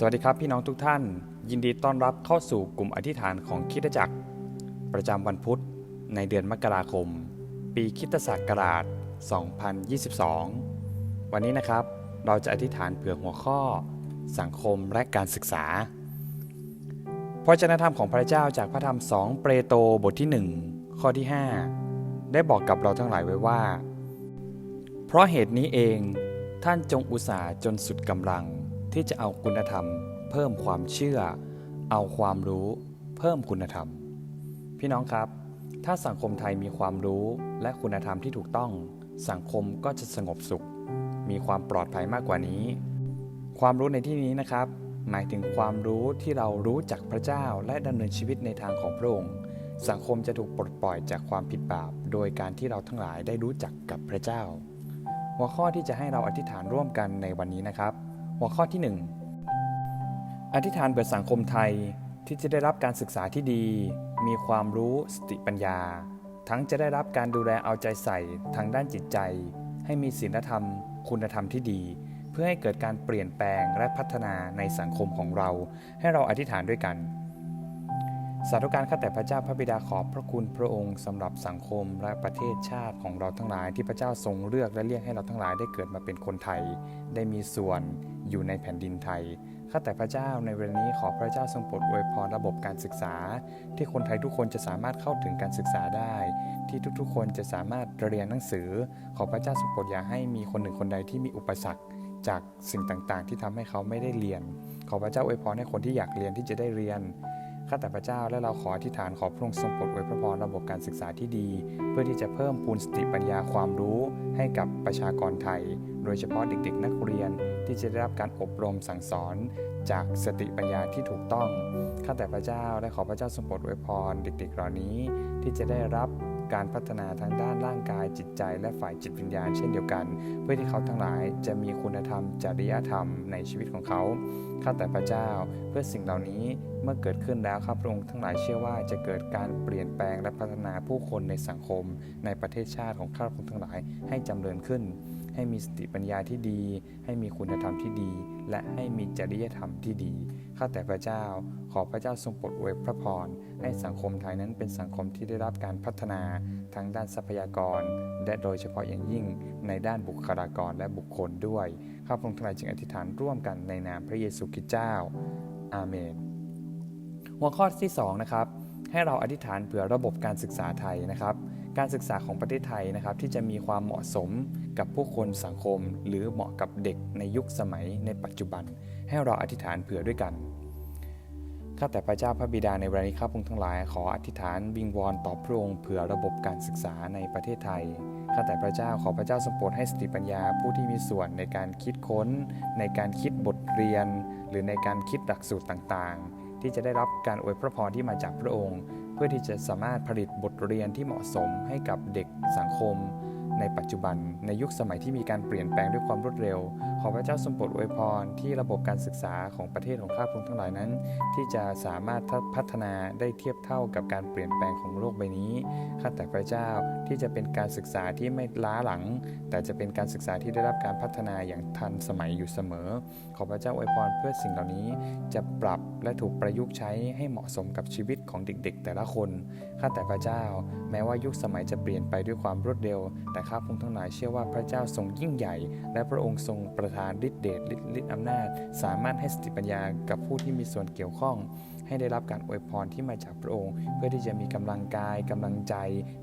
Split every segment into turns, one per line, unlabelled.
สวัสดีครับพี่น้องทุกท่าน ยินดีต้อนรับเข้าสู่กลุ่มอธิษฐานของคิดจักร ประจำวันพุธในเดือนมกราคม ปีคริสตศักราช 2022 วันนี้นะครับเราจะอธิษฐานเผื่อหัวข้อ สังคมและการศึกษาพระเจนธรรมของพระเจ้าจากพระธรรม2เปโตรบทที่ 1 ข้อที่ 5 ได้บอกกับเราทั้งหลายไว้ว่า เพราะเหตุนี้เองท่านจงอุตส่าห์จนสุดกำลัง ที่จะเอาคุณธรรม เพิ่มความเชื่อ เอาความรู้ เพิ่มคุณธรรม พี่น้องครับ ถ้าสังคมไทยมีความรู้และคุณธรรมที่ถูกต้อง สังคมก็จะสงบสุข มีความปลอดภัยมากกว่านี้ ความรู้ในที่นี้นะครับ หมายถึงความรู้ที่เรารู้จักพระเจ้าและดำเนินชีวิตในทางของพระองค์สังคมจะถูกปลดปล่อยจากความผิดบาป โดยการที่เราทั้งหลายได้รู้จักกับพระเจ้า หัวข้อที่จะให้เราอธิษฐานร่วมกันในวันนี้นะครับ หัวข้อที่ 1 อธิษฐานเปิดสังคมไทยที่จะได้รับการศึกษาที่ดี มีความรู้สติปัญญา ทั้งจะได้รับการดูแลเอาใจใส่ทางด้านจิตใจ ให้มีศีลธรรม คุณธรรมที่ดี เพื่อให้เกิดการเปลี่ยนแปลงและพัฒนาในสังคมของเรา ให้เราอธิษฐานด้วยกัน สาธุการข้าแต่พระเจ้าพระบิดาขอบพระคุณพระองค์สำหรับสังคมและประเทศชาติของเราทั้งหลาย ที่พระเจ้าทรงเลือกและเรียกให้เราทั้งหลายได้เกิดมาเป็นคนไทย ได้มีส่วนอยู่ในแผ่นดินไทยข้าแต่พระเจ้าในเวลานี้ขอพระเจ้าทรงโปรดอวยพรระบบการศึกษา ที่คนไทยทุกคนจะสามารถเข้าถึงการศึกษาได้ ที่ทุกๆ คนจะสามารถเรียนหนังสือ ขอพระเจ้าทรงโปรดอย่าให้มีคนหนึ่งคนใดที่มีอุปสรรคจากสิ่งต่างๆ ที่ทำให้เขาไม่ได้เรียน ขอพระเจ้าอวยพรให้คนที่อยากเรียนที่จะได้เรียน ข้าแต่พระเจ้าและเราขออธิษฐานขอพระองค์ทรงโปรดอวยพระพรระบบการศึกษาที่ดี เพื่อที่จะเพิ่มพูนสติปัญญาความรู้ให้กับประชากรไทย โดยเฉพาะเด็กๆ นักเรียนที่จะได้รับการอบรมสั่งสอนจากสติปัญญาที่ถูกต้อง ข้าแต่พระเจ้าและขอพระเจ้าทรงโปรดอวยพรเด็กๆเหล่านี้ที่จะได้รับ การพัฒนาทางด้านร่างกายจิตใจ และฝ่ายจิตวิญญาณเช่นเดียวกัน เพื่อที่เขาทั้งหลายจะมีคุณธรรม จริยธรรมในชีวิตของเขาข้าแต่พระเจ้า เพื่อสิ่งเหล่านี้เมื่อเกิดขึ้นแล้วข้าพระองค์ทั้งหลายเชื่อว่าจะเกิดการเปลี่ยนแปลงและพัฒนาผู้คนในสังคม ในประเทศชาติของข้าพระองค์ทั้งหลายให้จำเริญขึ้น ให้มีสติปัญญาที่ดี ให้มีคุณธรรมที่ดี และให้มีจริยธรรมที่ดี ข้าแต่พระเจ้า ขอพระเจ้าทรงโปรดอวยพระพร ให้สังคมไทยนั้นเป็นสังคมที่ได้รับการพัฒนาทางด้านทรัพยากร และโดยเฉพาะอย่างยิ่งในด้านบุคลากรและบุคคลด้วย ข้าพระองค์ทั้งหลายจึงอธิษฐานร่วมกันในนามพระเยซูคริสต์เจ้า อาเมน หัวข้อที่2นะครับ ให้เราอธิษฐานเผื่อระบบการศึกษาไทยนะครับการศึกษาของประเทศไทยนะครับที่จะมีความเหมาะสมกับผู้คนสังคม หรือเหมาะกับเด็กในยุคสมัยในปัจจุบัน ให้เราอธิษฐานเผื่อด้วยกัน ข้าแต่พระเจ้าพระบิดาในวันนี้ข้าพงทั้งหลายขออธิษฐานวิงวอนต่อพระองค์เผื่อระบบการศึกษาในประเทศไทยข้าแต่พระเจ้าขอพระเจ้าทรงโปรดให้สติปัญญาผู้ที่มีส่วนในการคิดค้น ในการคิดบทเรียน หรือในการคิดหลักสูตรต่างๆ ที่จะได้รับการอวยพระพรที่มาจากพระองค์ เพื่อที่จะสามารถผลิตบทเรียนที่เหมาะสมให้กับเด็กสังคม ในปัจจุบันในยุคสมัยที่มีการเปลี่ยนแปลงด้วยความรวดเร็วขอพระเจ้าทรงโปรดอวยพรที่ระบบการศึกษาของประเทศของข้าพงทั้งหลายนั้น ที่จะสามารถพัฒนาได้เทียบเท่ากับการเปลี่ยนแปลงของโลกใบนี้ข้าแต่พระเจ้าที่จะเป็นการศึกษาที่ไม่ล้าหลัง แต่จะเป็นการศึกษาที่ได้รับการพัฒนาอย่างทันสมัยอยู่เสมอ ขอพระเจ้าอวยพรเพื่อสิ่งเหล่านี้จะปรับและถูกประยุกต์ใช้ให้เหมาะสมกับชีวิตของเด็กๆ แต่ละคนข้าแต่พระเจ้า แม้ว่ายุคสมัยจะเปลี่ยนไปด้วยความรวดเร็ว แต่ข้าพงทั้งหลายเชื่อว่าพระเจ้าทรงยิ่งใหญ่ และพระองค์ทรงประทานฤทธิเดชฤทธิอำนาจ สามารถให้สติปัญญากับผู้ที่มีส่วนเกี่ยวข้อง ให้ได้รับการอวยพรที่มาจากพระองค์ เพื่อที่จะมีกำลังกายกำลังใจ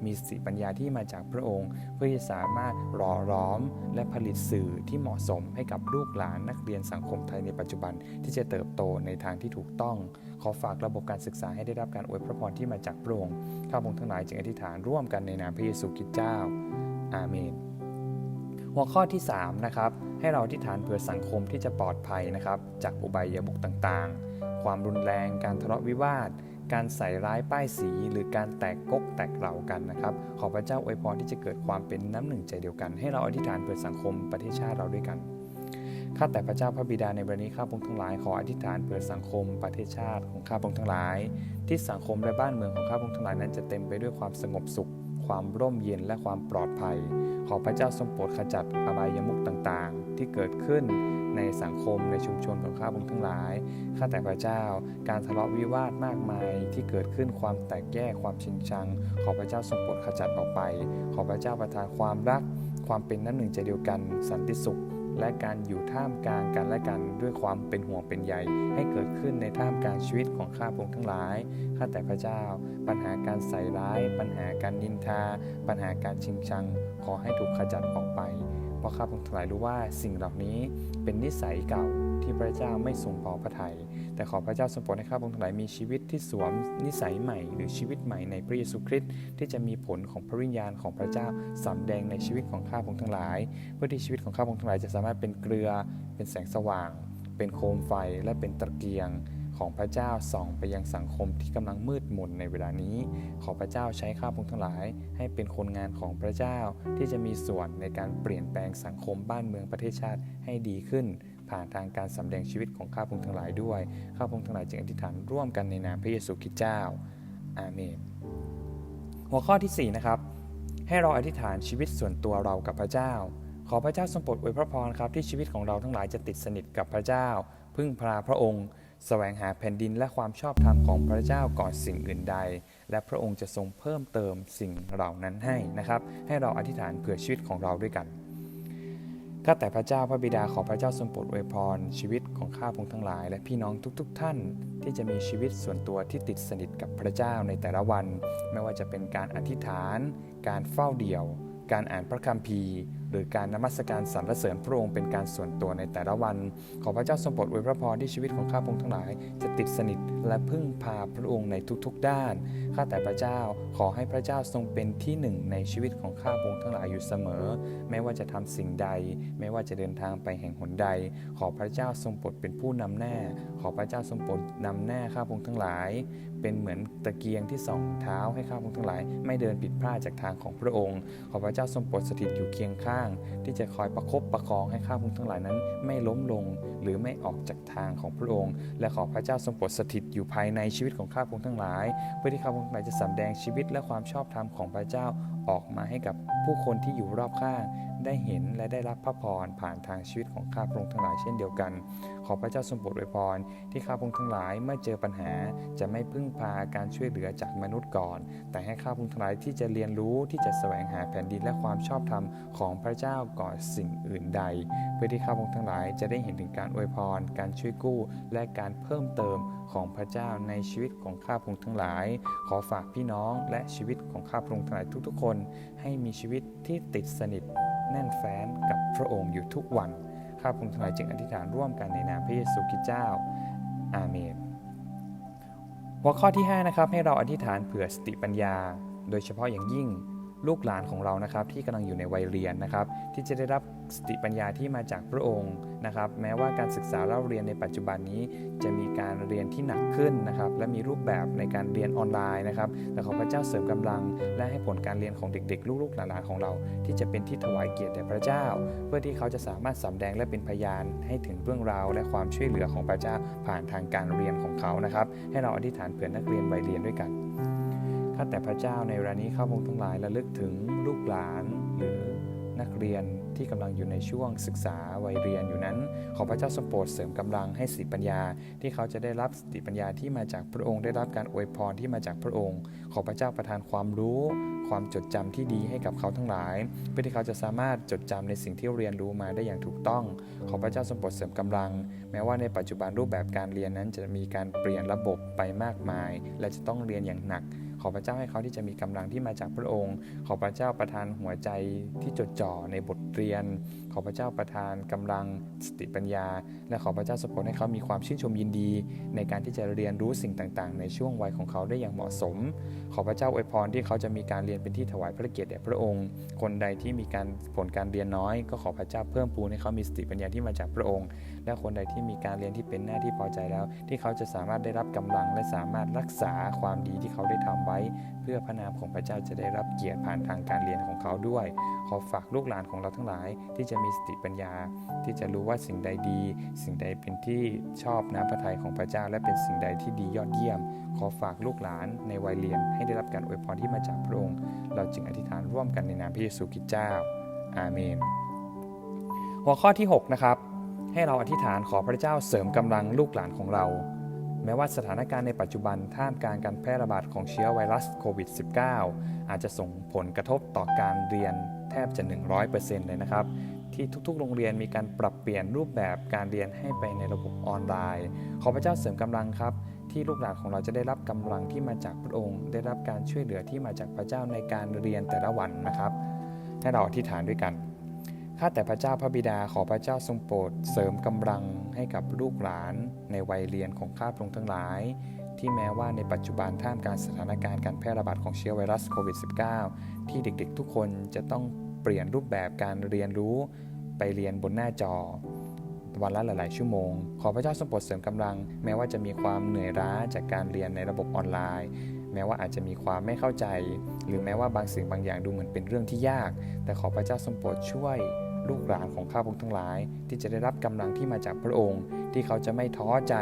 มีสติปัญญาที่มาจากพระองค์ เพื่อที่สามารถหล่อล้อม และผลิตสื่อที่เหมาะสมให้กับลูกหลานนักเรียนสังคมไทยในปัจจุบันที่จะเติบโตในทางที่ถูกต้อง ขอฝากระบบการศึกษาให้ได้รับการอวยพระพรที่มาจากพระองค์ข้าพงทั้งหลายจึงอธิษฐานร่วมกันในนามพระเยซูคริสต์เจ้าอาเมนหัวข้อที่ 3 นะครับ ให้เราอธิษฐานเผื่อสังคมที่จะปลอดภัยนะครับ จากอุบายมุกต่างๆ ความรุนแรง การทะเลาะวิวาท การใส่ร้ายป้ายสี หรือการแตกกกแตกเหล่ากันนะครับ ขอพระเจ้าอวยพรที่จะเกิดความเป็นน้ำหนึ่งใจเดียวกัน ให้เราอธิษฐานเผื่อสังคมประเทศชาติเราด้วยกันข้าแต่พระเจ้าพระบิดาในวันนี้ข้าพงทั้งหลายขออธิษฐานเผื่อสังคมประเทศชาติของข้าพงทั้งหลาย ที่สังคมและบ้านเมืองของข้าพงทั้งหลายนั้นจะเต็มไปด้วยความสงบสุข ความร่มเย็นและความปลอดภัย ขอพระเจ้าทรงโปรดขจัดอบายมุกต่างๆ ที่เกิดขึ้นในสังคมในชุมชนของข้าพงทั้งหลาย ข้าแต่พระเจ้า การทะเลาะวิวาทมากมายที่เกิดขึ้นความแตกแยกความชิงชัง ขอพระเจ้าทรงโปรดขจัดออกไป ขอพระเจ้าประทานความรัก ความเป็นน้ำหนึ่งใจเดียวกัน สันติสุข และการอยู่ท่ามกลางกันและกันด้วยความเป็นห่วงเป็นใยให้เกิดขึ้นในท่ามกลางชีวิตของข้าพงทั้งหลาย ข้าแต่พระเจ้า ปัญหาการใส่ร้าย ปัญหาการนินทา ปัญหาการชิงชัง ขอให้ถูกขจัดออกไป เพราะข้าพงทั้งหลายรู้ว่าสิ่งเหล่านี้เป็นนิสัยเก่าที่พระเจ้าไม่ทรงพอพระทยัย แต่ขอพระเจ้าทรงโปรดให้ข้าพงทั้งหลายมีชีวิตที่สวมนิสัยใหม่ หรือชีวิตใหม่ในพระเยซูคริสต์ที่จะมีผลของพระวิญญาณของพระเจ้าสำแดงในชีวิตของข้าพงทั้งหลาย เพื่อที่ชีวิตของข้าพงทั้งหลายจะสามารถเป็นเกลือ เป็นแสงสว่าง เป็นโคมไฟและเป็นตะเกียงของพระเจ้าส่องไปยังสังคมที่กำลังมืดมนในเวลานี้ ขอพระเจ้าใช้ข้าพงทั้งหลาย ให้เป็นคนงานของพระเจ้าที่จะมีส่วนในการเปลี่ยนแปลงสังคมบ้านเมืองประเทศชาติให้ดีขึ้น ผ่านทางการสำแดงชีวิตของข้าพงทั้งหลายด้วย ข้าพงทั้งหลายจึงอธิษฐานร่วมกันในนามพระเยซูคริสต์เจ้า อาเมน หัวข้อที่ 4 นะครับ ให้เราอธิษฐานชีวิตส่วนตัวเรากับพระเจ้า ขอพระเจ้าทรงโปรดอวยพระพรครับที่ชีวิตของเราทั้งหลายจะติดสนิทกับพระเจ้า พึ่งพาพระองค์แสวงหาแผ่นดินและความชอบธรรมของพระเจ้าก่อนสิ่งอื่นใด และพระองค์จะทรงเพิ่มเติมสิ่งเหล่านั้นให้นะครับ ให้เราอธิษฐานเผื่อชีวิตของเราด้วยกัน ข้าแต่พระเจ้าพระบิดาขอพระเจ้าทรงโปรดอวยพร ชีวิตของข้าพงทั้งหลาย และพี่น้องทุกๆทท่าน ที่จะมีชีวิตส่วนตัวที่ติดสนิทกับพระเจ้าในแต่ละวัน ไม่ว่าจะเป็นการอธิษฐาน การเฝ้าเดี่ยว การอ่านพระคัมภีร์ รือการนมัสการสรรเสริญพระองค์เป็นการส่วนตัวในแต่ละวัน ขอพระเจ้าทรงโปรดอวยพระพรที่ชีวิตของข้าพงทั้งหลาย จะติดสนิทและพึ่งพาพระองค์ในทุกๆด้าน ข้าแต่พระเจ้าขอให้พระเจ้าทรงเป็นที่หนึ่งในชีวิตของข้าพงทั้งหลายอยู่เสมอ ไม่ว่าจะทำสิ่งใด ไม่ว่าจะเดินทางไปแห่งหนใด ขอพระเจ้าทรงโปรดเป็นผู้นำแน่ขอพระเจ้าทรงโปรดนำแน่ข้าพงทั้งหลาย เป็นเหมือนตะเกียงที่ส่องเท้าให้ข้าพงทั้งหลาย ไม่เดินผิดพลาดจากทางของพระองค์ ขอพระเจ้าทรงโปรดสถิตอยู่เคียงข้างที่จะคอยประคบประคองให้ข้าพงทั้งหลายนั้น ไม่ล้มลงหรือไม่ออกจากทางของพระองค์ และขอพระเจ้าทรงโปรดสถิตอยู่ภายในชีวิตของข้าพงทั้งหลาย เพื่อที่ข้าพงทั้งหลายจะสำแดงชีวิตและความชอบธรรมของพระเจ้าออกมาให้กับผู้คนที่อยู่รอบข้าง ได้เห็นและได้รับพระพรผ่านทางชีวิตของข้าพระองค์ทั้งหลายเช่นเดียวกัน ขอพระเจ้าทรงโปรดอวยพรที่ข้าพระองค์ทั้งหลายเมื่อเจอปัญหาจะไม่พึ่งพาการช่วยเหลือจากมนุษย์ก่อน แต่ให้ข้าพระองค์ทั้งหลายที่จะเรียนรู้ที่จะแสวงหาแผ่นดินและความชอบธรรมของพระเจ้าก่อนสิ่งอื่นใด เพื่อที่ข้าพระองค์ทั้งหลายจะได้เห็นถึงการอวยพร การช่วยกู้ และการเพิ่มเติมของพระเจ้าในชีวิตของข้าพระองค์ทั้งหลาย ขอฝากพี่น้องและชีวิตของข้าพระองค์ทั้งหลายทุกๆ คน ให้มีชีวิตที่ติดสนิท แน่นแฟ้นกับพระองค์อยู่ทุกวัน ข้าพงทั้งหลายจึงอธิษฐานร่วมกันในนามพระเยซูคริสต์เจ้า อาเมน หัวข้อที่ 5 นะครับ ให้เราอธิษฐานเผื่อสติปัญญา โดยเฉพาะอย่างยิ่ง ลูกหลานของเรานะครับที่กำลังอยู่ในวัยเรียนนะครับ ที่จะได้รับสติปัญญาที่มาจากพระองค์นะครับ แม้ว่าการศึกษาเล่าเรียนในปัจจุบันนี้ จะมีการเรียนที่หนักขึ้นนะครับ และมีรูปแบบในการเรียนออนไลน์นะครับแต่ขอพระเจ้าเสริมกำลัง และให้ผลการเรียนของเด็ก ๆ ลูกๆหลานๆของเรา ที่จะเป็นที่ถวายเกียรติแด่พระเจ้า เพื่อที่เขาจะสามารถสำแดงและเป็นพยานให้ถึงเรื่องราว และความช่วยเหลือของพระเจ้าผ่านทางการเรียนของเขานะครับ ให้เราอธิษฐานเผื่อนักเรียนวัยเรียนด้วยกัน ข้าแต่พระเจ้าในเวลานี้ข้าพงทั้งหลายระลึกถึงลูกหลานหรือนักเรียนที่กำลังอยู่ในช่วงศึกษาวัยเรียนอยู่นั้น ขอพระเจ้าทรงโปรดเสริมกำลังให้สติปัญญา ที่เขาจะได้รับสติปัญญาที่มาจากพระองค์ ได้รับการอวยพรที่มาจากพระองค์ ขอพระเจ้าประทานความรู้ ความจดจำที่ดีให้กับเขาทั้งหลาย เพื่อที่เขาจะสามารถจดจำในสิ่งที่เรียนรู้มาได้อย่างถูกต้อง ขอพระเจ้าทรงโปรดเสริมกำลัง แม้ว่าในปัจจุบันรูปแบบการเรียนนั้นจะมีการเปลี่ยนระบบไปมากมาย และจะต้องเรียนอย่างหนัก อพระเจ้าให้เขาที่จะมีกำลังที่มาจากพระองค์ ขอพระเจ้าประทานหัวใจที่จดจ่อในบทเรียน ขอพระเจ้าประทานกำลังสติปัญญา และขอพระเจ้าสปรดให้เขามีความชื่นชมยินดี ในการที่จะเรียนรู้สิ่งต่างๆ ในช่วงวัยของเขาได้อย่างเหมาะสม ขอพระเจ้าอวยพรที่เขาจะมีการเรียนเป็นที่ถวายพระเกียรติแด่พระองค์ คนใดที่มีการผลการเรียนน้อย ก็ขอพระเจ้าเพิ่มพูนให้เขามีสติปัญญาที่มาจากพระองค์ และคนใดที่มีการเรียนที่เป็นหน้าที่พอใจแล้ว ที่เขาจะสามารถได้รับกำลังและสามารถรักษาความดีที่เขาได้ทำไว้เพื่อพระนามของพระเจ้าจะได้รับเกียรติผ่านทางการเรียนของเขาด้วย ขอฝากลูกหลานของเราทั้งหลายที่จะมีสติปัญญา ที่จะรู้ว่าสิ่งใดดี สิ่งใดเป็นที่ชอบน้ำพระทัยของพระเจ้า และเป็นสิ่งใดที่ดียอดเยี่ยม ขอฝากลูกหลานในวัยเรียนให้ได้รับการอวยพรที่มาจากพระองค์ เราจึงอธิษฐานร่วมกันในนามพระเยซูคริสต์เจ้า อาเมน หัวข้อที่ 6 นะครับ ให้เราอธิษฐานขอพระเจ้าเสริมกำลังลูกหลานของเรา แม้ว่าสถานการณ์ในปัจจุบันท่ามกลางการแพร่ระบาดของเชื้อไวรัสโควิด -19 อาจจะส่งผลกระทบต่อการเรียนแทบจะ 100%เลยนะครับ ที่ทุกๆ โรงเรียนมีการปรับเปลี่ยนรูปแบบการเรียนให้ไปในระบบออนไลน์ ขอพระเจ้าเสริมกำลังครับ ที่ลูกหลานของเราจะได้รับกำลังที่มาจากพระองค์ ได้รับการช่วยเหลือที่มาจากพระเจ้าในการเรียนแต่ละวันนะครับ ให้เราอธิษฐานด้วยกัน ข้าแต่พระเจ้าพระบิดาขอพระเจ้าทรงโปรดเสริมกำลังให้กับลูกหลาน ในวัยเรียนของข้าพระองค์ทั้งหลาย ที่แม้ว่าในปัจจุบันท่ามกลางสถานการณ์การแพร่ระบาดของเชื้อไวรัสโควิด -19 ที่เด็กๆ ทุกคนจะต้องเปลี่ยนรูปแบบการเรียนรู้ ไปเรียนบนหน้าจอ วันละหลาย ๆ ชั่วโมง ขอพระเจ้าทรงโปรดเสริมกำลัง แม้ว่าจะมีความเหนื่อยล้าจากการเรียนในระบบออนไลน์แม้ว่าอาจจะมีความไม่เข้าใจ หรือแม้ว่าบางสิ่งบางอย่างดูเหมือนเป็นเรื่องที่ยาก แต่ขอพระเจ้าทรงโปรดช่วย ลูกหลานของข้าพงทั้งหลาย ที่จะได้รับกำลังที่มาจากพระองค์ ที่เขาจะไม่ท้อใจ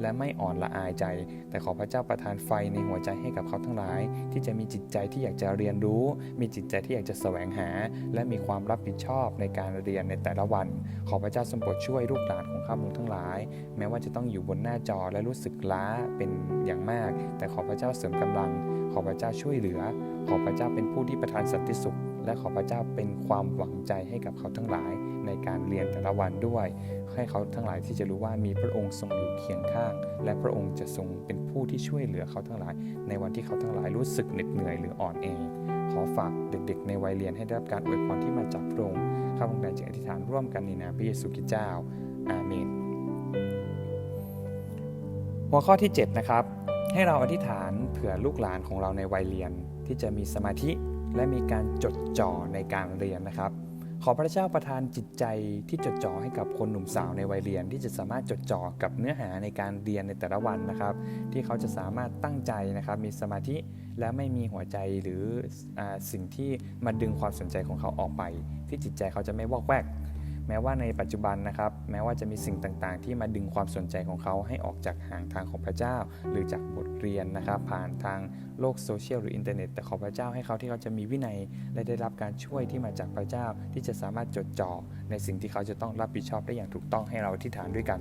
และไม่อ่อนละอายใจ แต่ขอพระเจ้าประทานไฟในหัวใจให้กับเขาทั้งหลาย ที่จะมีจิตใจที่อยากจะเรียนรู้ มีจิตใจที่อยากจะแสวงหา และมีความรับผิดชอบในการเรียนในแต่ละวัน ขอพระเจ้าทรงโปรดช่วยลูกหลานของข้าพงทั้งหลาย แม้ว่าจะต้องอยู่บนหน้าจอและรู้สึกล้าเป็นอย่างมาก แต่ขอพระเจ้าเสริมกำลัง ขอพระเจ้าช่วยเหลือ ขอพระเจ้าเป็นผู้ที่ประทานสันติสุข และขอพระเจ้าเป็นความหวังใจให้กับเขาทั้งหลายในการเรียนแต่ละวันด้วย ให้เขาทั้งหลายที่จะรู้ว่ามีพระองค์ทรงอยู่เคียงข้าง และพระองค์จะทรงเป็นผู้ที่ช่วยเหลือเขาทั้งหลาย ในวันที่เขาทั้งหลายรู้สึกเหน็ดเหนื่อยหรืออ่อนแอขอฝากเด็กๆ ในวัยเรียนให้ได้รับการอวยพรที่มาจากพระองค์ข้าพเจ้าจึงอธิษฐานร่วมกันในนามพระเยซูคริสต์เจ้าอาเมน หัวข้อที่ 7 นะครับ ให้เราอธิษฐานเผื่อลูกหลานของเราในวัยเรียนที่จะมีสมาธิ และมีการจดจ่อในการเรียนนะครับ ขอพระเจ้าประทานจิตใจที่จดจ่อให้กับคนหนุ่มสาวในวัยเรียน ที่จะสามารถจดจ่อกับเนื้อหาในการเรียนในแต่ละวันนะครับ ที่เขาจะสามารถตั้งใจนะครับ มีสมาธิและไม่มีหัวใจหรืออสิ่งที่มาดึงความสนใจของเขาออกไป ที่จิตใจเขาจะไม่วอกแวก แม้ว่าในปัจจุบันนะครับ แม้ว่าจะมีสิ่งต่างๆ ที่มาดึงความสนใจของเขาให้ออกจากห่างทางของพระเจ้า หรือจากบทเรียนนะครับ ผ่านทางโลกโซเชียลหรืออินเทอร์เน็ตแต่ขอพระเจ้าให้เขาที่เขาจะมีวินัยและได้รับการช่วยที่มาจากพระเจ้า ที่จะสามารถจดจ่อในสิ่งที่เขาจะต้องรับผิดชอบได้อย่างถูกต้องให้เราที่ฐานด้วยกัน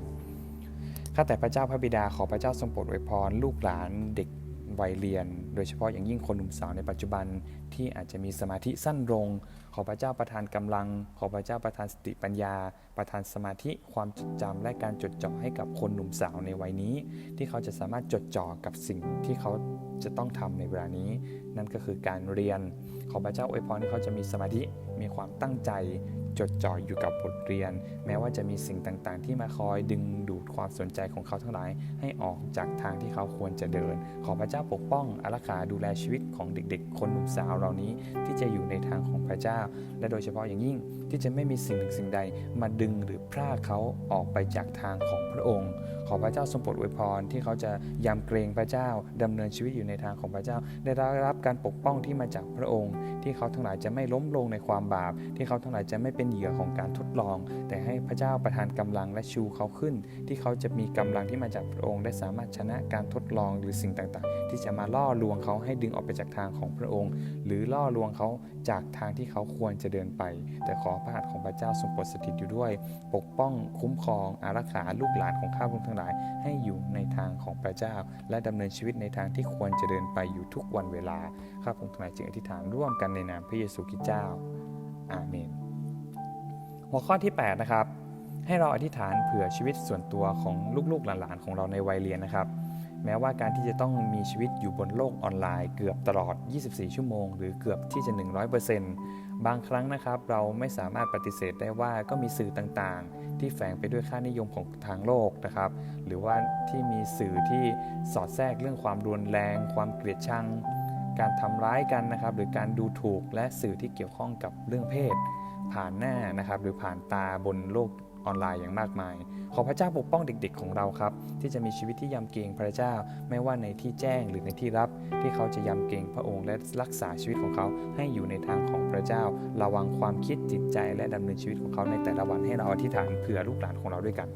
ข้าแต่พระเจ้าพระบิดาขอพระเจ้าทรงโปรดอวยพรลูกหลานเด็กวัยเรียนโดยเฉพาะอย่างยิ่งคนหนุ่มสาวในปัจจุบันที่อาจจะมีสมาธิสั้นลง ขอพระเจ้าประทานกำลัง ขอพระเจ้าประทานสติปัญญา ประทานสมาธิความจดจำและการจดจ่อให้กับคนหนุ่มสาวในวัยนี้ ที่เขาจะสามารถจดจ่อกับสิ่งที่เขาจะต้องทำในเวลานี้ นั่นก็คือการเรียน ขอพระเจ้าอวยพรให้เขาจะมีสมาธิมีความตั้งใจจดจ่ออยู่กับบทเรียน แม้ว่าจะมีสิ่งต่างๆ ที่มาคอยดึงดูดความสนใจของเขาทั้งหลาย ให้ออกจากทางที่เขาควรจะเดิน ขอพระเจ้าปกป้องอารักษาดูแลชีวิตของเด็กๆ คนหนุ่มสาวเหล่านี้ที่จะอยู่ในทางของพระเจ้า และโดยเฉพาะอย่างยิ่งที่จะไม่มีสิ่งหนึ่งสิ่งใดมาดึงหรือพรากเขาออกไปจากทางของพระองค์ ขอพระเจ้าทรงโปรดอวยพรที่เขาจะยำเกรงพระเจ้าดำเนินชีวิตอยู่ในทางของพระเจ้า ได้รับการปกป้องที่มาจากพระองค์ ที่เขาทั้งหลายจะไม่ล้มลงในความบาป ที่เขาทั้งหลายจะไม่เป็นเหยื่อของการทดลอง แต่ให้พระเจ้าประทานกำลังและชูเขาขึ้น ที่เขาจะมีกำลังที่มาจากพระองค์ ได้สามารถชนะการทดลองหรือสิ่งต่างๆ ที่จะมาล่อลวงเขาให้ดึงออกไปจากทางของพระองค์ หรือล่อลวงเขาจากทางที่เขาควรจะเดินไป แต่ขอพระหัตถ์ของพระเจ้าทรงโปรดสถิตอยู่ด้วย ปกป้องคุ้มครองอารักขาลูกหลานของข้าพงทั้งหลายให้อยู่ในทางของพระเจ้า และดำเนินชีวิตในทางที่ควรจะเดินไปอยู่ทุกวันเวลาข้าพงทั้งหลายจึงอธิษฐานร่วมกันในนามพระเยซูคริสต์เจ้าอาเมน หัวข้อที่ 8 นะครับ ให้เราอธิษฐานเผื่อชีวิตส่วนตัวของลูกๆหลานๆของเราในวัยเรียนนะครับ แม้ว่าการที่จะต้องมีชีวิตอยู่บนโลกออนไลน์ เกือบตลอด 24 ชั่วโมง หรือเกือบที่จะ 100%บางครั้งนะครับ เราไม่สามารถปฏิเสธได้ว่าก็มีสื่อต่างๆ ที่แฝงไปด้วยค่านิยมของทางโลกนะครับ หรือว่าที่มีสื่อที่สอดแทรกเรื่องความรุนแรง ความเกลียดชัง การทำร้ายกันนะครับ หรือการดูถูกและสื่อที่เกี่ยวข้องกับเรื่องเพศ ผ่านหน้านะครับ หรือผ่านตาบนโลกออนไลน์อย่างมากมาย ขอพระเจ้าปกป้องเด็กๆของเราครับ ที่จะมีชีวิตที่ยำเกรงพระเจ้าไม่ว่าในที่แจ้งหรือในที่รับ ที่เขาจะยำเกรงพระองค์และรักษาชีวิตของเขาให้อยู่ในทางของพระเจ้า ระวังความคิดจิตใจและดำเนินชีวิตของเขาในแต่ละวันให้เราอธิษฐานเผื่อลูกหลานของเราด้วยกัน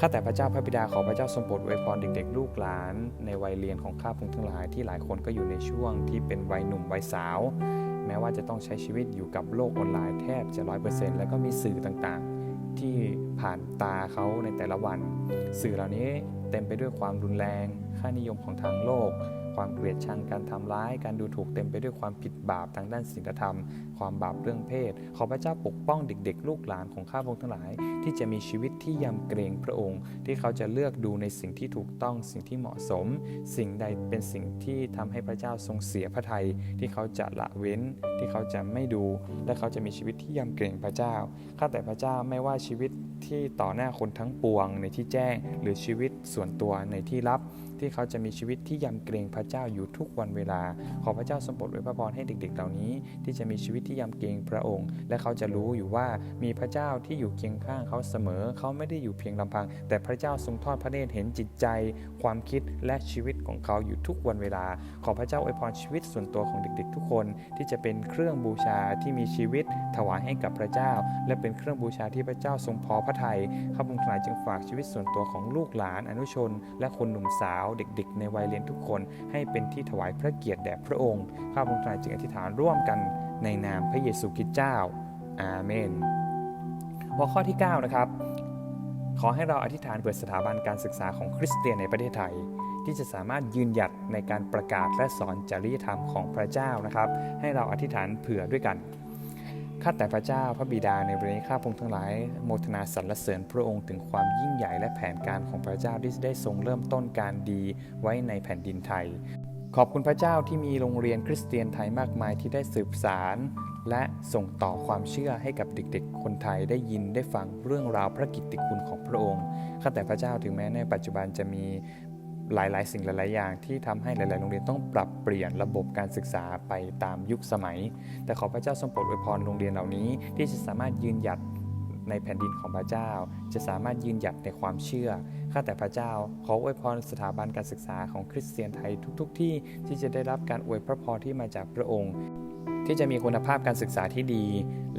ข้าแต่พระเจ้าพระบิดาขอพระเจ้าทรงโปรดอวยพรเด็กๆ ลูกหลาน ในวัยเรียนของข้าพงทั้งหลายที่หลายคนก็อยู่ในช่วงที่เป็นวัยหนุ่มวัยสาว แม้ว่าจะต้องใช้ชีวิตอยู่กับโลกออนไลน์แทบจะร้อยเปอร์เซ็นต์แล้วก็มีสื่อต่างๆ ที่ผ่านตาเขาในแต่ละวัน สื่อเหล่านี้เต็มไปด้วยความรุนแรง ค่านิยมของทางโลก ความเกลียดชังการทำร้าย การดูถูกเต็มไปด้วยความผิดบาปทางด้านศีลธรรม ความบาปเรื่องเพศ ขอพระเจ้าปกป้องเด็ก ๆ ลูกหลานของข้าพงทั้งหลาย ที่จะมีชีวิตที่ยำเกรงพระองค์ ที่เขาจะเลือกดูในสิ่งที่ถูกต้องสิ่งที่เหมาะสม สิ่งใดเป็นสิ่งที่ทำให้พระเจ้าทรงเสียพระทัยที่เขาจะละเว้น ที่เขาจะไม่ดู และเขาจะมีชีวิตที่ยำเกรงพระเจ้าข้าแต่พระเจ้าไม่ว่าชีวิตที่ต่อหน้าคนทั้งปวงในที่แจ้ง หรือชีวิตส่วนตัวในที่ลับที่เขาจะมีชีวิตที่ยำเกรงพระเจ้าอยู่ทุกวันเวลา ขอพระเจ้าทรงโปรดอวยพระพรให้เด็ก ๆ เหล่านี้ ที่จะมีชีวิตที่ยำเกรงพระองค์ และเขาจะรู้อยู่ว่ามีพระเจ้าที่อยู่เคียงข้างเขาเสมอ เขาไม่ได้อยู่เพียงลำพัง แต่พระเจ้าทรงทอดพระเนตรเห็นจิตใจ ความคิดและชีวิตของเขาอยู่ทุกวันเวลา ขอพระเจ้าอวยพรชีวิตส่วนตัวของเด็ก ๆ ทุกคนที่จะเป็นเครื่องบูชาที่มีชีวิตถวายให้กับพระเจ้า และเป็นเครื่องบูชาที่พระเจ้าทรงพอพระทัยข้าพงทั้งหลายจึงฝากชีวิตส่วนตัวของลูกหลานอนุชน และคนหนุ่มสาวเด็กๆ ในวัยเรียนทุกคน ให้เป็นที่ถวายพระเกียรติแด่พระองค์ ข้าพงทั้งหลายจึงอธิษฐานร่วมกันในนามพระเยซูคริสต์เจ้า อาเมนหัวข้อที่ 9 นะครับ ขอให้เราอธิษฐานเปิดสถาบันการศึกษาของคริสเตียนในประเทศไทย ที่จะสามารถยืนหยัดในการประกาศและสอนจริยธรรมของพระเจ้านะครับ ให้เราอธิษฐานเผื่อด้วยกัน ข้าแต่พระเจ้าพระบิดาในวันนี้ข้าพงทั้งหลาย โมทนาสรรเสริญพระองค์ถึงความยิ่งใหญ่และแผนการของพระเจ้าที่ได้ทรงเริ่มต้นการดีไว้ในแผ่นดินไทย ขอบคุณพระเจ้าที่มีโรงเรียนคริสเตียนไทยมากมายที่ได้สืบสารและส่งต่อความเชื่อให้กับเด็กๆ คนไทยได้ยินได้ฟังเรื่องราวพระกิตติคุณของพระองค์ ข้าแต่พระเจ้าถึงแม้ในปัจจุบันจะมี หลายๆ สิ่งหลาย ๆ อย่างที่ทำให้หลาย ๆ โรงเรียนต้องปรับเปลี่ยนระบบการศึกษาไปตามยุคสมัย แต่ขอพระเจ้าทรงโปรดอวยพรโรงเรียนเหล่านี้ ที่จะสามารถยืนหยัดในแผ่นดินของพระเจ้า จะสามารถยืนหยัดในความเชื่อ ข้าแต่พระเจ้า ขออวยพรสถาบันการศึกษาของคริสเตียนไทยทุก ๆที่ที่จะได้รับการอวยพระพรที่มาจากพระองค์ ที่จะมีคุณภาพการศึกษาที่ดี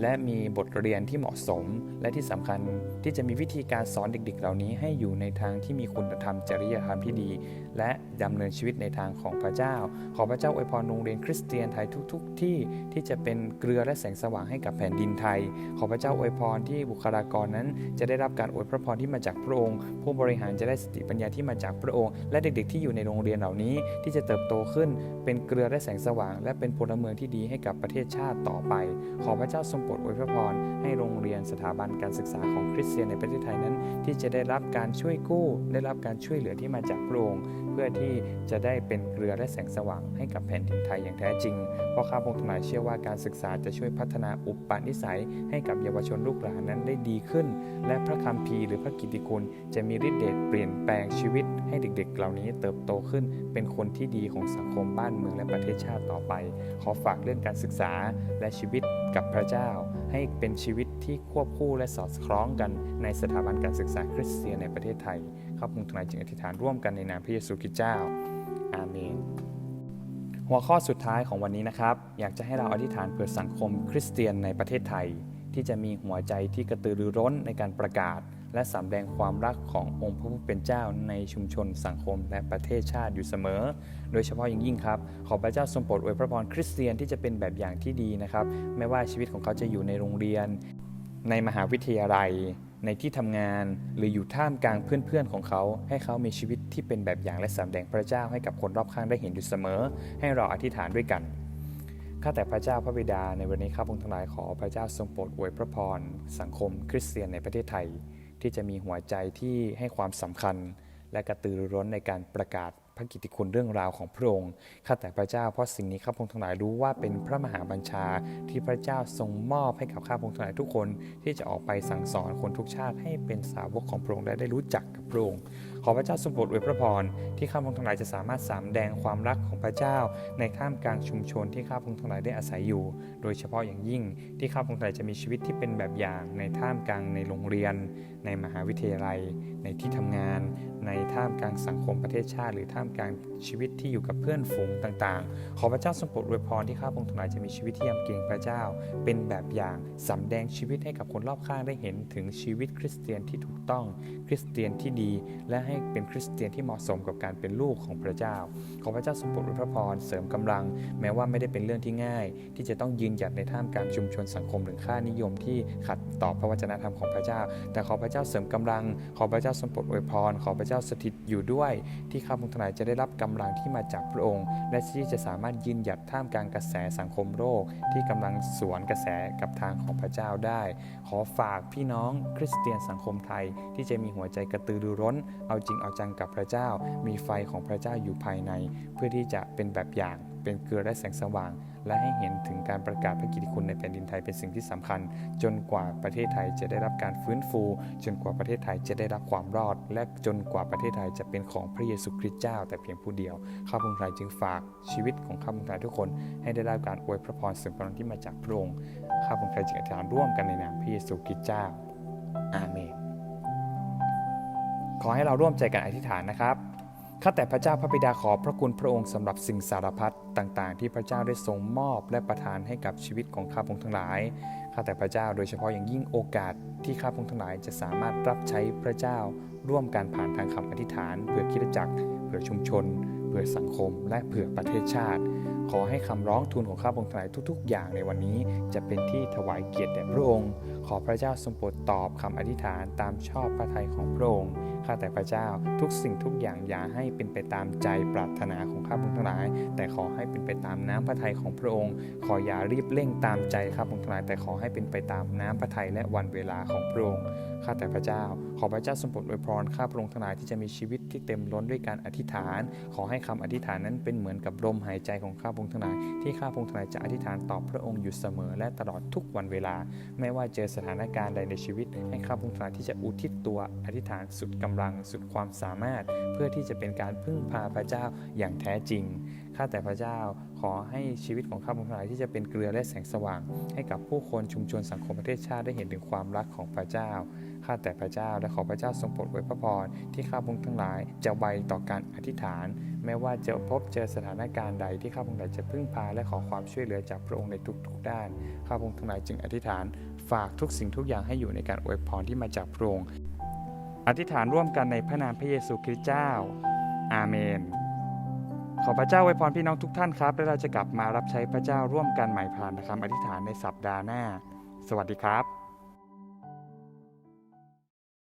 และมีบทเรียนที่เหมาะสม และที่สำคัญที่จะมีวิธีการสอนเด็กๆ เหล่านี้ให้อยู่ในทางที่มีคุณธรรมจริยธรรมที่ดี และดำเนินชีวิตในทางของพระเจ้า ขอพระเจ้าอวยพรโรงเรียนคริสเตียนไทยทุก ๆ ที่ที่จะเป็นเกลือและแสงสว่างให้กับแผ่นดินไทย ขอพระเจ้าอวยพรที่บุคลากรนั้น จะได้รับการอวยพระพรที่มาจากพระองค์ ผู้บริหารจะได้สติปัญญาที่มาจากพระองค์ และเด็กๆ ที่อยู่ในโรงเรียนเหล่านี้ที่จะเติบโตขึ้นเป็นเกลือและแสงสว่าง และเป็นพลเมืองที่ดีให้กับประเทศชาติต่อไป ขอพระเจ้าทรงโปรดอวยพระพรให้โรงเรียนสถาบันการศึกษาของคริสเตียนในประเทศไทยนั้น ที่จะได้รับการช่วยกู้ ได้รับการช่วยเหลือที่มาจากพระองค์ พื่อที่จะได้เป็นเกลือและแสงสว่างให้กับแผ่นดินไทยอย่างแท้จริง เพราะข้าพงทั้งหลายเชื่อว่าการศึกษาจะช่วยพัฒนาอุปนิสัย ให้กับเยาวชนลูกหลานนั้นได้ดีขึ้น และพระคัมภีร์หรือพระกิตติคุณ จะมีฤทธิ์เดชเปลี่ยนแปลงชีวิต ให้เด็กๆ เหล่านี้เติบโตขึ้น เป็นคนที่ดีของสังคมบ้านเมืองและประเทศชาติต่อไป ขอฝากเรื่องการศึกษาและชีวิตกับพระเจ้า ให้เป็นชีวิตที่ควบคู่และสอดคล้องกันในสถาบันการศึกษาคริสเตียนในประเทศไทย ข้าพงทั้งหลายจึงอธิษฐานร่วมกันในนามพระเยซูคริสต์เจ้า อาเมน หัวข้อสุดท้ายของวันนี้นะครับ อยากจะให้เราอธิษฐานเพื่อสังคมคริสเตียนในประเทศไทย ที่จะมีหัวใจที่กระตือรือร้นในการประกาศ และสำแดงความรักขององค์พระผู้เป็นเจ้าในชุมชนสังคมและประเทศชาติอยู่เสมอ โดยเฉพาะอย่างยิ่งครับ ขอพระเจ้าทรงโปรดอวยพระพรคริสเตียนที่จะเป็นแบบอย่างที่ดีนะครับ ไม่ว่าชีวิตของเขาจะอยู่ในโรงเรียน ในมหาวิทยาลัย ในที่ทำงานหรืออยู่ท่ามกลางเพื่อนๆของเขา ให้เขามีชีวิตที่เป็นแบบอย่างและสำแดงพระเจ้าให้กับคนรอบข้างได้เห็นอยู่เสมอ ให้เราอธิษฐานด้วยกันข้าแต่พระเจ้าพระบิดาในวันนี้ข้าพงทั้งหลายขอพระเจ้าทรงโปรดอวยพระพรสังคมคริสเตียนในประเทศไทย ที่จะมีหัวใจที่ให้ความสำคัญ และกระตือรือร้นในการประกาศ พระกิติคุณเรื่องราวของพระองค์ ข้าแต่พระเจ้าเพราะสิ่งนี้ข้าพงทั้งหลายรู้ว่าเป็นพระมหาบัญชาที่พระเจ้าทรงมอบให้กับข้าพงทั้งหลายทุกคนที่จะออกไปสั่งสอนคนทุกชาติให้เป็นสาวกของพระองค์และได้รู้จักกับพระองค์ ขอพระเจ้าทรงโปรดอวยพระพรที่ข้าพงทั้งหลายจะสามารถสามแดงความรักของพระเจ้า ในท่ามกลางชุมชนที่ข้าพงทั้งหลายได้อาศัยอยู่ โดยเฉพาะอย่างยิ่งที่ข้าพงทั้งหลายจะมีชีวิตที่เป็นแบบอย่างในท่ามกลางในโรงเรียน ในมหาวิทยาลัย ในที่ทำงาน ในท่ามกลางสังคมประเทศชาติ หรือท่ามกลางชีวิตที่อยู่กับเพื่อนฝูงต่างๆ ขอพระเจ้าทรงโปรดอวยพรที่ข้าพงทั้งหลายจะมีชีวิตที่ยำเกรงพระเจ้า เป็นแบบอย่างสำแดงชีวิตให้กับคนรอบข้างได้เห็นถึงชีวิตคริสเตียนที่ถูกต้องคริสเตียนที่ดี และให้เป็นคริสเตียนที่เหมาะสมกับการเป็นลูกของพระเจ้า ขอพระเจ้าทรงโปรดอวยพระพรเสริมกำลัง แม้ว่าไม่ได้เป็นเรื่องที่ง่าย ที่จะต้องยืนหยัดในท่ามกลางชุมชนสังคมหรือค่านิยมที่ขัดต่อพระวจนะธรรมของพระเจ้า แต่ขอพระเจ้าเสริมกำลัง ขอพระเจ้าทรงโปรดอวยพรขอพระเจ้าสถิตอยู่ด้วย ที่ข้าพงทนายจะได้รับกำลังที่มาจากพระองค์ และที่จะสามารถยืนหยัดท่ามกลางกระแสสังคมโลกที่กำลังสวนกระแสกับทางของพระเจ้าได้ ขอฝากพี่น้องคริสเตียนสังคมไทยที่จะมีหัวใจกระตือรือร้น เอาจริงเอาจังกับพระเจ้า มีไฟของพระเจ้าอยู่ภายใน เพื่อที่จะเป็นแบบอย่าง เป็นเกลือและแสงสว่าง และให้เห็นถึงการประกาศพระกิติคุณในแผ่นดินไทยเป็นสิ่งที่สำคัญ จนกว่าประเทศไทยจะได้รับการฟื้นฟู จนกว่าประเทศไทยจะได้รับความรอด และจนกว่าประเทศไทยจะเป็นของพระเยซูคริสต์เจ้า แต่เพียงผู้เดียวข้าพงศ์ไทยจึงฝากชีวิตของข้าพงศ์ไทยทุกคน ให้ได้รับการอวยพระพรเสริมกำลังที่มาจากพระองค์ข้าพงศ์ไทยจึงอธิษฐานร่วมกันในนามพระเยซูคริสต์เจ้าอาเมนขอให้เราร่วมใจกันอธิษฐานนะครับ ข้าแต่พระเจ้าพระบิดาขอพระคุณพระองค์สำหรับสิ่งสารพัดต่างๆ ที่พระเจ้าได้ทรงมอบและประทานให้กับชีวิตของข้าพงทั้งหลาย ข้าแต่พระเจ้าโดยเฉพาะอย่างยิ่งโอกาสที่ข้าพงทั้งหลายจะสามารถรับใช้พระเจ้า ร่วมการผ่านทางคำอธิษฐาน เพื่อคิดจักรเพื่อชุมชน เพื่อสังคม และเพื่อประเทศชาติ ขอให้คำร้องทูลของข้าพงทั้งหลายทุก ๆ อย่างในวันนี้จะเป็นที่ถวายเกียรติแด่พระองค์ ขอพระเจ้าทรงโปรดตอบคำอธิษฐานตามชอบพระทัยของพระองค์ ข้าแต่พระเจ้าทุกสิ่งทุกอย่างอย่าให้เป็นไปตามใจปรารถนาของข้าพงทั้งหลาย แต่ขอให้เป็นไปตามน้ำพระทัยของพระองค์ ขออย่ารีบเร่งตามใจข้าพงทั้งหลายแต่ขอให้เป็นไปตามน้ำพระทัยและวันเวลาของพระองค์ ข้าแต่พระเจ้า ขอพระเจ้าทรงโปรดอวยพรข้าพระองค์ทั้งหลายที่จะมีชีวิตที่เต็มล้นด้วยการอธิษฐาน ขอให้คำอธิษฐานนั้นเป็นเหมือนกับลมหายใจของข้าพระองค์ทั้งหลายที่ข้าพระองค์ทั้งหลายจะอธิษฐานต่อพระองค์อยู่เสมอ และตลอดทุกวันเวลา ไม่ว่าเจอสถานการณ์ใดในชีวิต ให้ข้าพระองค์ทั้งหลายที่จะอุทิศตัวอธิษฐานสุดกำลังสุดความสามารถ เพื่อที่จะเป็นการพึ่งพาพระเจ้าอย่างแท้จริง ข้าแต่พระเจ้า ขอให้ชีวิตของข้าพระองค์ทั้งหลายที่จะเป็นเกลือและแสงสว่าง ให้กับผู้คนชุมชนสังคมประเทศชาติได้เห็นถึงความรักของพระเจ้า ข้าแต่พระเจ้าและขอพระเจ้าทรงโปรดอวยพระพรที่ข้าพระองค์ทั้งหลายจะไวต่อการอธิษฐาน แม้ว่าจะพบเจอสถานการณ์ใดที่ข้าพระองค์ทั้งหลายจะพึ่งพาและขอความช่วยเหลือจากพระองค์ในทุกๆ ด้าน ข้าพระองค์ทั้งหลายจึงอธิษฐาน ฝากทุกสิ่งทุกอย่างให้อยู่ในการอวยพรที่มาจากพระองค์อธิษฐานร่วมกันในพระนามพระเยซูคริสต์เจ้า อาเมน ขอพระเจ้าไว้พรพี่น้องทุกท่านครับ และเราจะกลับมารับใช้พระเจ้าร่วมกันใหม่ผ่านคำอธิษฐานในสัปดาห์หน้า สวัสดีครับ